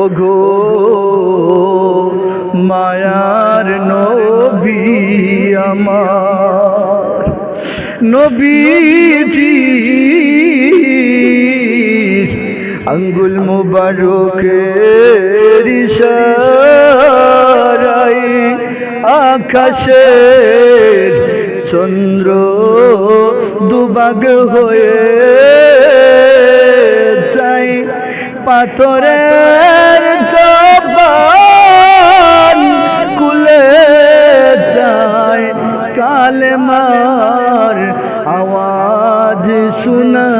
ওগো মায়ার নবী আমার। নবীজি আঙ্গুল মুবারকের ইশারায় আকাশের চন্দ্র দুবাগ হয়ে যাই জবান কুলে যায়। কালেমার আওয়াজ শোনা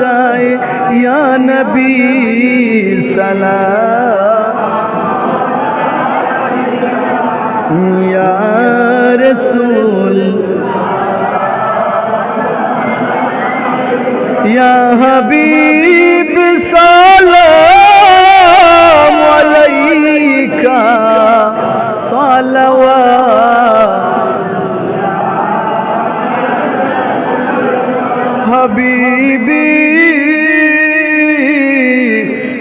যায়। ইয়া নবী সালাম। ইয়া হাবিব সালাম আলাইকা সালাওয়াত হাবিবি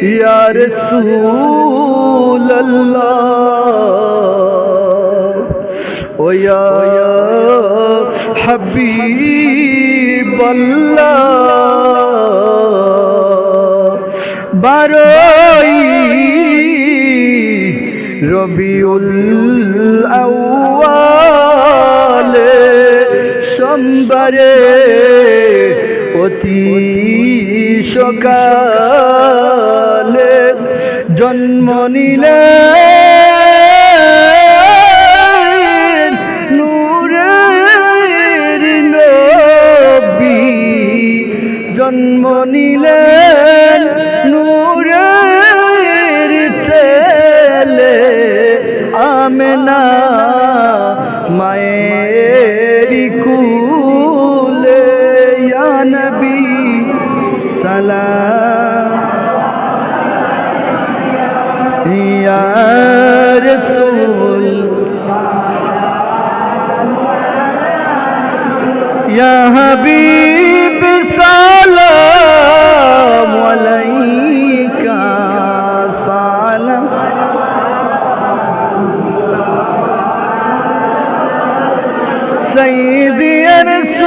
ইয়া রাসূলুল্লাহ ও ইয়া হাবিবাল্লাহ বারোই রবিউল আউয়ালে সোমবারে অতি সকালে জন্ম নিলে হইলেন নূরের ছেলে আমেনা মায়ের কুলে নবী সালাম। ইয়া রাসূল ইয়া হাবিব সা سيدي يا رسول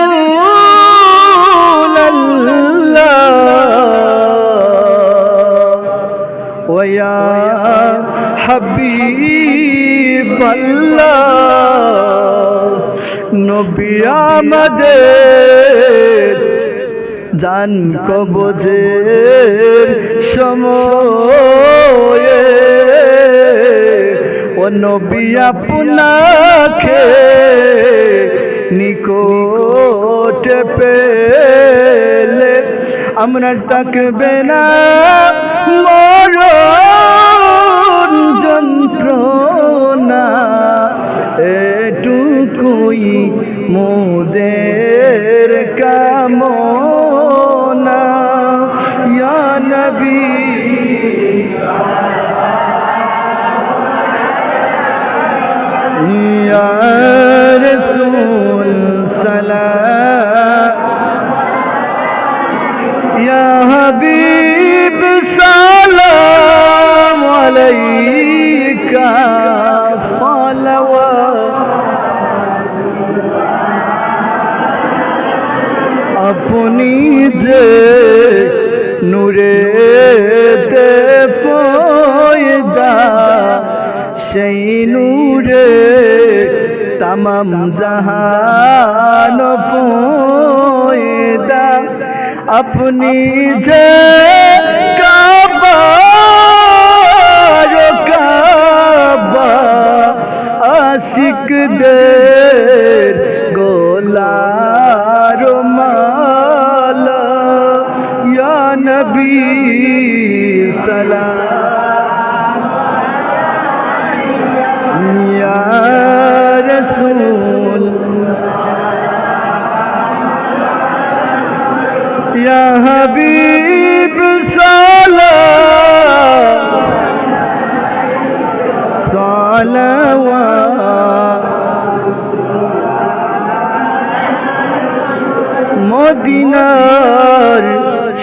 الله ويا حبيب الله নবী আমাদের জান কবজের সময়ে ও নবী আপনাকে নিকটে পেলে আমরা তাকবে না ইয়া হাবিব সালাম আলাইকা সালাওয়াত। আপনি যে নূরে পয়দা সেই নূরে তামাম জাহান পয়দা। আপনি যে কাবা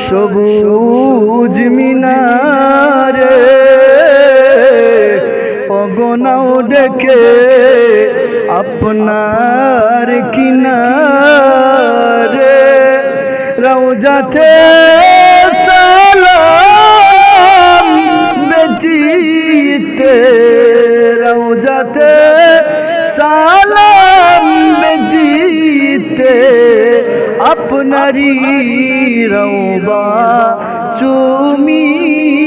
সবুজ মিনারে অগনাও ডেকে আপনার কিনারে। রওজাতে সালাম বেজিতে রওজাতে সালাম আপনারি রওবা চুমিতে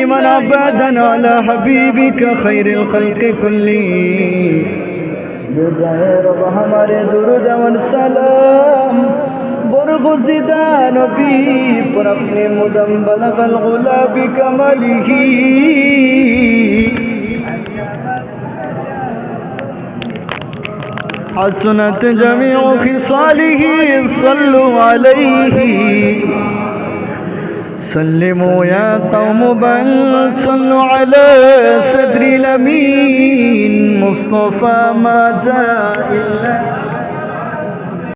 تسليما أبدا على حبيبك خير الخلق كلهم بجاه رب ہمارے درود و سلام برغزدا نبی پر اپنے مدم بلغ الغلاب کمله حسنت جميع خصاله صلوا عليه سلموا يا قوم بل صلوا على صدر الأمين مصطفى ما جاء إلا